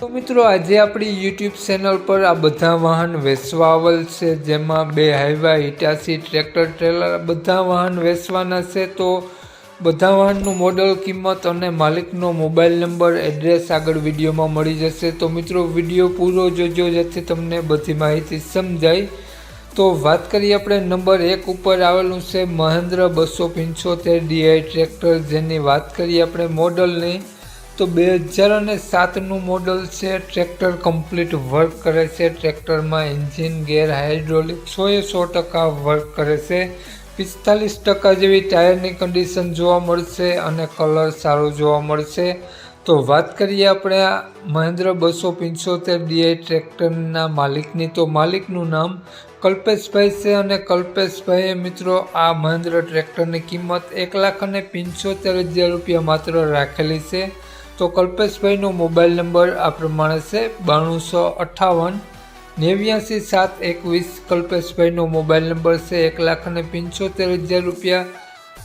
તો મિત્રો, આજે આપણી યુટ્યુબ ચેનલ પર આ બધા વાહન વેચવાવલ છે, જેમાં બે હાઈવા હિટાસી ટ્રેક્ટર ટ્રેલર બધા વાહન વેચવાના છે. તો બધા વાહનનું મોડલ કિંમત અને માલિકનો મોબાઈલ નંબર એડ્રેસ આગળ વિડીયોમાં મળી જશે. તો મિત્રો, વીડિયો પૂરો જોજો, જેથી તમને બધી માહિતી સમજાય. તો વાત કરીએ આપણે નંબર એક ઉપર આવેલું છે, મહેન્દ્ર બસો પંચોતેર ડીઆઈ ટ્રેક્ટર જેની વાત કરીએ આપણે મોડલની તો બે હજાર અને સાતનું મોડલ છે, ટ્રેક્ટર કમ્પ્લીટ વર્ક કરે છે, ટ્રેક્ટરમાં એન્જિન, ગેર હાઇડ્રોલિક સોએ સો ટકા વર્ક કરે છે. પિસ્તાલીસ ટકા જેવી ટાયરની કન્ડિશન જોવા મળશે અને કલર સારો જોવા મળશે. તો વાત કરીએ આપણે આ મહેન્દ્ર બસો પંચોતેર ડીઆઈ ટ્રેક્ટરના માલિકની. તો માલિકનું નામ કલ્પેશભાઈ છે અને કલ્પેશભાઈએ મિત્રો આ મહેન્દ્ર ટ્રેક્ટરની કિંમત એક લાખ અને પંચોતેર હજાર રૂપિયા માત્ર રાખેલી છે. તો કલ્પેશભાઈનો મોબાઈલ નંબર આ પ્રમાણે છે, બાણુંસો અઠ્ઠાવન, નેવ્યાસી સાત એકવીસ. કલ્પેશભાઈનો મોબાઈલ નંબર છે, એક લાખ અને પંચોતેર હજાર રૂપિયા.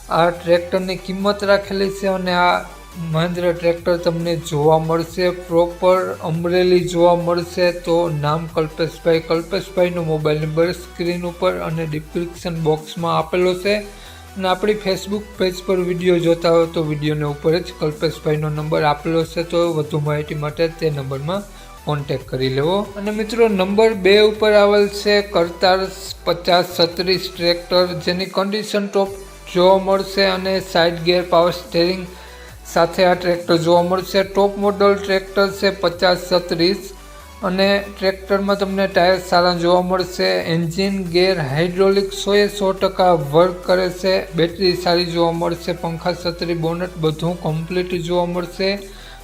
આ ટ્રેક્ટરની કિંમત રાખેલી છે અને આ મહેન્દ્ર ટ્રેક્ટર તમને જોવા મળશે, પ્રોપર અમરેલી જોવા મળશે. તો નામ કલ્પેશભાઈ, કલ્પેશભાઈનો મોબાઈલ નંબર સ્ક્રીન ઉપર અને ડિસ્ક્રિપ્શન બોક્સમાં આપેલો છે. અને આપણી ફેસબુક પેજ પર વીડિયો જોતા હોય તો વિડીયોને ઉપર જ કલ્પેશભાઈનો નંબર આપેલો છે, તો વધુ માહિતી માટે તે નંબરમાં કોન્ટેક કરી લેવો. અને મિત્રો, નંબર બે ઉપર આવેલ છે, કરતાર પચાસ છત્રીસ ટ્રેક્ટર જેની કન્ડિશન ટોપ જોવા મળશે અને સાઇડ ગેર પાવર સ્ટેરિંગ સાથે આ ટ્રેક્ટર જોવા મળશે. ટોપ મોડલ ટ્રેક્ટર છે, પચાસ છત્રીસ અને ટ્રેક્ટરમાં તમને ટાયર સારા જોવા મળશે. એન્જિન ગેર હાઇડ્રોલિક સોએ સો ટકા વર્ક કરે છે. બેટરી સારી જોવા મળશે. પંખા, છત્રી, બોનટ બધું કમ્પ્લીટ જોવા મળશે.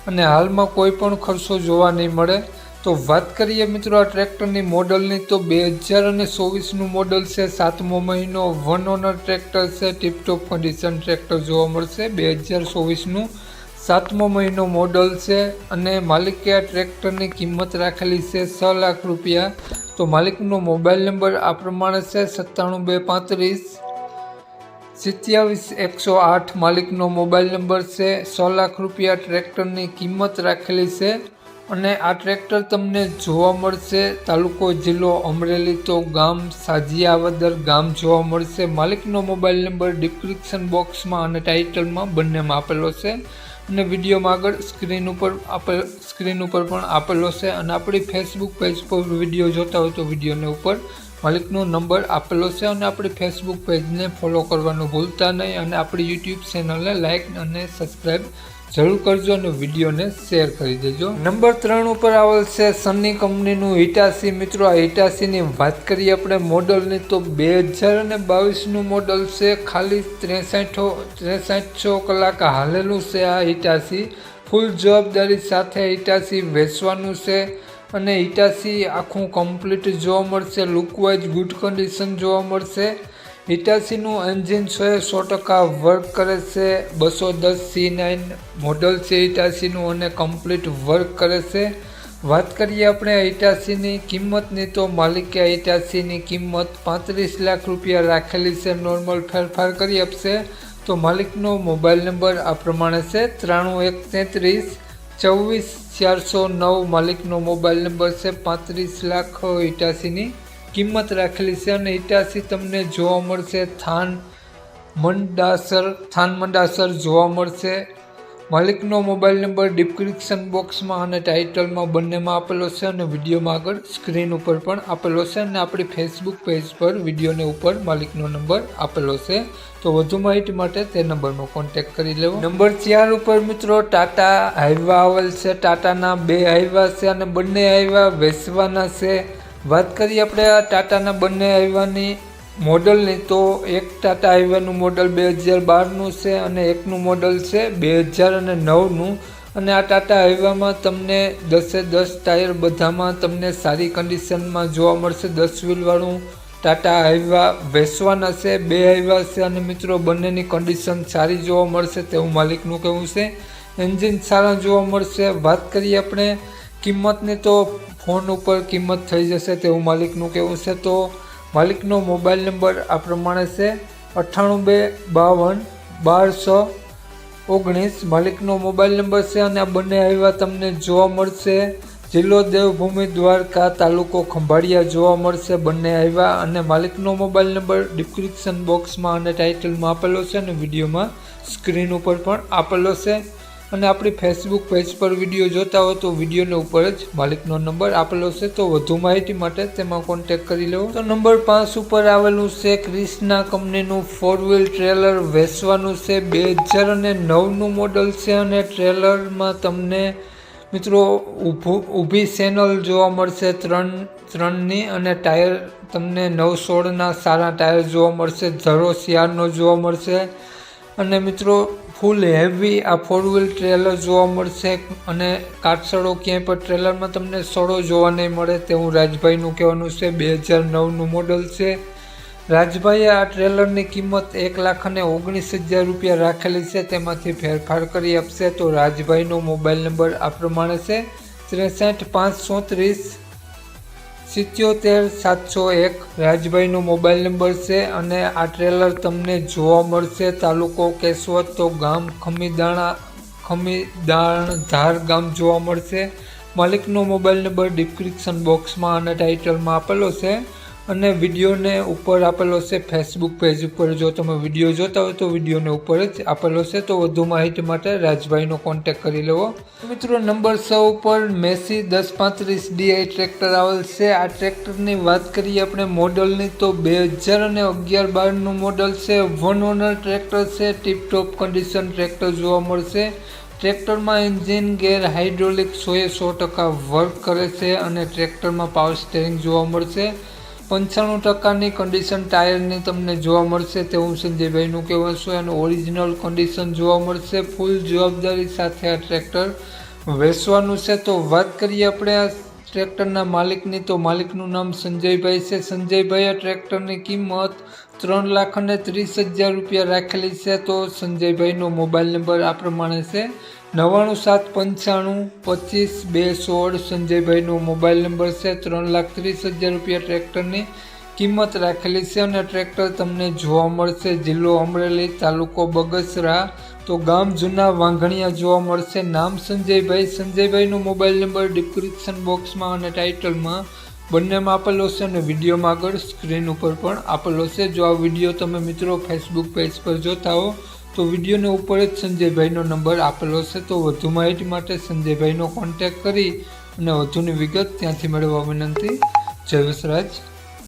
અને હાલમાં કોઈ પણ ખર્ચો જોવા નહીં મળે. તો વાત કરીએ મિત્રો આ ટ્રેક્ટરની મોડલની, તો બે હજાર અને ચોવીસનું મોડલ છે. સાતમો મહિનો વન ઓનર ટ્રેક્ટર છે. ટીપટોપ કન્ડિશન ટ્રેક્ટર જોવા મળશે. બે હજાર ચોવીસનું સાતમો મહિનો મોડલ છે અને માલિકે ટ્રેક્ટરની કિંમત રાખેલી છે છ લાખ રૂપિયા. તો માલિકનો મોબાઈલ નંબર આ પ્રમાણે છે, સત્તાણું બે પાંત્રીસ. સિત્યાવીસ એકસો આઠ માલિકનો મોબાઈલ નંબર છે સો લાખ રૂપિયા ટ્રેક્ટરની કિંમત રાખેલી છે. અને આ ટ્રેક્ટર તમને જોવા મળશે. તાલુકો, જિલ્લો, અમરેલી તો ગામ સાજિયાવદર ગામ જોવા મળશે. માલિકનો મોબાઈલ નંબર ડિસ્ક્રિપ્શન બોક્સમાં અને ટાઇટલમાં બંનેમાં આપેલો છે. અને વિડીયોમાં આગળ સ્ક્રીન ઉપર આપેલ, સ્ક્રીન ઉપર પણ આપેલો છે. અને આપણી ફેસબુક પેજ પર વીડિયો જોતા હોય તો વિડીયોને ઉપર માલિકનો નંબર આપેલો છે અને આપણી ફેસબુક પેજને ફોલો કરવાનું ભૂલતા નહીં અને આપણી યુટ્યુબ ચેનલને લાઇક અને સબસ્ક્રાઈબ જરૂર કરજો અને વિડીયોને શેર કરી દેજો. નંબર ત્રણ ઉપર આવેલ છે સની કંપનીનું હિટાસી મિત્રો, આ હિટાસીની વાત કરીએ આપણે મોડલની તો બે હજાર અને બાવીસનું મોડલ છે. ખાલી ત્રેસઠો છ કલાક હાલેલું છે આ હિટાસી ફૂલ જવાબદારી સાથે હિટાસી વેચવાનું છે. અને હિટાસી આખું કમ્પ્લીટ જોવા મળશે લુકવાઇઝ ગુડ કન્ડિશન જોવા મળશે. હિટાસીનું એન્જિન એ સો ટકા વર્ક કરે છે, બસો દસ સી નાઇન મોડલ છે હિટાસીનું અને કમ્પ્લીટ વર્ક કરે છે. વાત કરીએ આપણે હિટાસીની કિંમતની, તો માલિકે હિટાસીની કિંમત પાંત્રીસ લાખ રૂપિયા રાખેલી છે નોર્મલ ફેરફાર કરી આપશે. તો માલિકનો મોબાઈલ નંબર આ પ્રમાણે છે, ત્રાણું એક તેત્રીસ ચોવીસ ચારસો નવ માલિકનો મોબાઈલ નંબર છે પાંત્રીસ લાખ ઇટાસીની. કિંમત રાખેલી છે અને ઇટાસી તમને જોવા મળશે થાન મંડાસર થાન મંડાસર જોવા મળશે. માલિકનો મોબાઈલ નંબર ડિસ્ક્રિપ્શન બોક્સમાં અને ટાઇટલમાં બંનેમાં આપેલો છે અને વિડીયોમાં આગળ સ્ક્રીન ઉપર પણ આપેલો છે અને આપણી ફેસબુક પેજ પર વિડીયોને ઉપર માલિકનો નંબર આપેલો છે. તો વધુ માહિતી માટે તે નંબરમાં કોન્ટેક્ટ કરી લેવો. નંબર ચાર ઉપર મિત્રો ટાટા હાઈવા આવેલ છે. ટાટાના બે હાઈવા છે અને બંને હાઈવા વેચવાના છે. વાત કરીએ આપણે આ ટાટાના બંને હાઈવાની મોડલની તો એક ટાટા હાઈવેનું મોડલ બે હજાર બારનું છે અને એકનું મોડલ છે બે હજાર અને નવનું. અને આ ટાટા હાઈવામાં તમને દસે દસ ટાયર બધામાં તમને સારી કન્ડિશનમાં જોવા મળશે. દસ વ્હીલવાળું ટાટા હાઈવા વેસવાના છે, બે હાઈવા છે અને મિત્રો બંનેની કન્ડિશન સારી જોવા મળશે તેવું માલિકનું કહેવું છે. એન્જિન સારા જોવા મળશે. વાત કરીએ આપણે કિંમતની તો ફોન ઉપર કિંમત થઈ જશે તેવું માલિકનું કહેવું છે. તો માલિકનો મોબાઈલ નંબર આ પ્રમાણે છે, અઠ્ઠાણું બે, બાવન, બારસો, ઓગણીસ. માલિકનો મોબાઈલ નંબર છે અને આ બંને આવ્યા તમને જોવા મળશે. જિલ્લો દેવભૂમિ દ્વારકા તાલુકો ખંભાળિયા જોવા મળશે. બંને આવ્યા અને માલિકનો મોબાઈલ નંબર ડિસ્ક્રિપ્શન બોક્સમાં અને ટાઇટલમાં આપેલો છે અને વિડીયોમાં સ્ક્રીન ઉપર પણ આપેલો છે. અને આપણી ફેસબુક પેજ પર વીડિયો જોતા હો તો વિડીયોને ઉપર જ માલિકનો નંબર આપેલો છે. તો વધુ માહિતી માટે તેમાં કોન્ટેક કરી લેવો. તો નંબર પાંચ ઉપર આવેલું છે ક્રિષ્ના કંપનીનું ફોર વ્હીલ ટ્રેલર વેચવાનું છે. બે હજાર અને નવનું મોડલ છે અને ટ્રેલરમાં તમને મિત્રો ઊભું, ઊભી ચેનલ જોવા મળશે ત્રણ, ત્રણની અને ટાયર તમને નવ સોળના સારા ટાયર જોવા મળશે. ઝરો શિયાળનો જોવા મળશે. અને મિત્રો ફૂલ હેવી આ ફોર વ્હીલ ટ્રેલર જોવા મળશે અને કાટસડો ક્યાંય પણ ટ્રેલરમાં તમને સડો જોવા નહીં મળે તેવું રાજભાઈનું કહેવાનું છે. બે હજાર નવનું મોડલ છે. રાજભાઈએ આ ટ્રેલરની કિંમત એક લાખ અને ઓગણીસ હજાર રૂપિયા રાખેલી છે. તેમાંથી ફેરફાર કરી આપશે તો રાજભાઈનો મોબાઈલ નંબર આ પ્રમાણે છે. ત્રેસઠ પાંચ ચોત્રીસ સિત્યોતેર સાતસો એક રાજભાઈનો મોબાઈલ નંબર છે અને આ ટ્રેલર તમને જોવા મળશે. તાલુકો કેશવત તો ગામ ખમીદાણા, ખમીદાણ ધાર ગામ જોવા મળશે. માલિકનો મોબાઈલ નંબર ડિસ્ક્રિપ્શન બોક્સમાં અને ટાઇટલમાં આપેલો છે. અને વિડીયોને ઉપર આપેલો છે ફેસબુક પેજ ઉપર. જો તમે વીડિયો જોતા હોય તો વિડીયોને ઉપર જ આપેલો છે. તો વધુ માહિતી માટે રાજભાઈનો કોન્ટેક કરી લેવો. મિત્રો, નંબર છ ઉપર મેસી દસ પાંત્રીસ ડીઆઈ ટ્રેક્ટર આવેલ છે. આ ટ્રેક્ટરની વાત કરીએ આપણે મોડલની, તો બે હજાર અને અગિયાર બારનું મોડલ છે. વન ઓનર ટ્રેક્ટર છે. ટીપટોપ કન્ડિશન ટ્રેક્ટર જોવા મળશે. ટ્રેક્ટરમાં એન્જિન ગેર હાઇડ્રોલિક સોએ સો ટકા વર્ક કરે છે અને ટ્રેક્ટરમાં પાવર સ્ટેરિંગ જોવા મળશે. પંચાણું ટકાની કન્ડિશન ટાયરની તમને જોવા મળશે તેવું સંજયભાઈનું કહેવું છે અને ઓરિજિનલ કન્ડિશન જોવા મળશે. ફૂલ જવાબદારી સાથે આ ટ્રેક્ટર વેચવાનું છે. તો વાત કરીએ આપણે આ ટ્રેક્ટરના માલિકની. તો માલિકનું નામ સંજયભાઈ છે. સંજયભાઈ, આ ટ્રેક્ટરની કિંમત ત્રણ લાખ અને ત્રીસ હજાર રૂપિયા રાખેલી છે. તો સંજયભાઈનો મોબાઈલ નંબર આ પ્રમાણે છે. નવ્વાણું સાત પંચાણું પચીસ બે સોળ સંજયભાઈનો મોબાઈલ નંબર છે ત્રણ લાખ ત્રીસ હજાર રૂપિયા ટ્રેક્ટરની કિંમત રાખેલી છે અને ટ્રેક્ટર તમને જોવા મળશે. જિલ્લો અમરેલી, તાલુકો બગસરા, તો ગામ જૂના વાંઘણિયા જોવા મળશે. નામ સંજયભાઈ. સંજયભાઈનો મોબાઈલ નંબર ડિસ્ક્રિપ્શન બોક્સમાં અને ટાઇટલમાં બંનેમાં આપેલો છે અને વિડીયોમાં આગળ સ્ક્રીન ઉપર પણ આપેલો છે. જો આ વીડિયો તમે મિત્રો ફેસબુક પેજ પર જોતા હો તો વિડીયોને ઉપર જ સંજયભાઈનો નંબર આપેલો છે, તો વધુ માહિતી માટે સંજયભાઈનો કોન્ટેક કરી અને વધુની વિગત ત્યાંથી મેળવવા વિનંતી. જય વસરાજ